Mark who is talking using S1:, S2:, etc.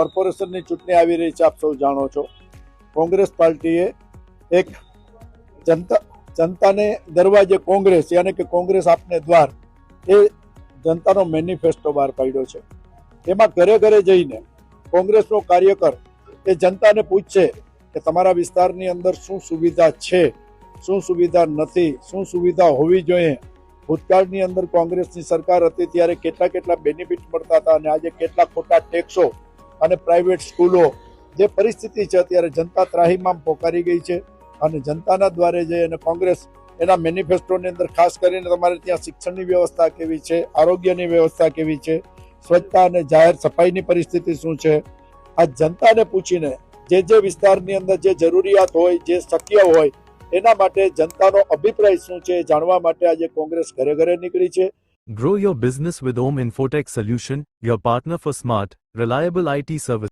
S1: કોર્પોરેશનની ચૂંટણી આવી રહી છે, આપ સૌ જાણો છો. કોંગ્રેસ પાર્ટીએ એક જનતા, જનતાને દરવાજે કોંગ્રેસ, યાની કે કોંગ્રેસ આપને દ્વાર, એ જનતાનો મેનિફેસ્ટો બહાર પાડ્યો છે. એમાં ઘરે ઘરે જઈને કોંગ્રેસનો કાર્યકર એ જનતાને પૂછશે કે તમારા વિસ્તારની અંદર શું સુવિધા છે, શું સુવિધા નથી, શું સુવિધા હોવી જોઈએ? ભૂતકાળની અંદર કોંગ્રેસની સરકાર હતી, ત્યારે કેટલા કેટલા બેનિફિટ મળતા હતા અને આજે કેટલા ખોટા ટેક્સો અને પ્રાઇવેટ સ્કૂલો જે પરિસ્થિતિ છે અત્યારે જનતા ત્રાહીમામ પોકારી ગઈ છે અને જનતાના દ્વારે જઈ અને કોંગ્રેસ એના મેનિફેસ્ટોની અંદર ખાસ કરીને તમારે ત્યાં શિક્ષણની વ્યવસ્થા કેવી છે, આરોગ્યની વ્યવસ્થા કેવી છે, સ્વચ્છતા અને જાહેર સફાઈની પરિસ્થિતિ શું છે? આ જનતાને પૂછીને જે જે વિસ્તારની અંદર જે જરૂરિયાત હોય, જે શક્ય હોય, એના માટે જનતાનો અભિપ્રાય શું છે જાણવા માટે આજે કોંગ્રેસ ઘરે ઘરે નીકળી છે.
S2: Grow your business with Om Infotech Solution, your partner for smart, reliable IT service.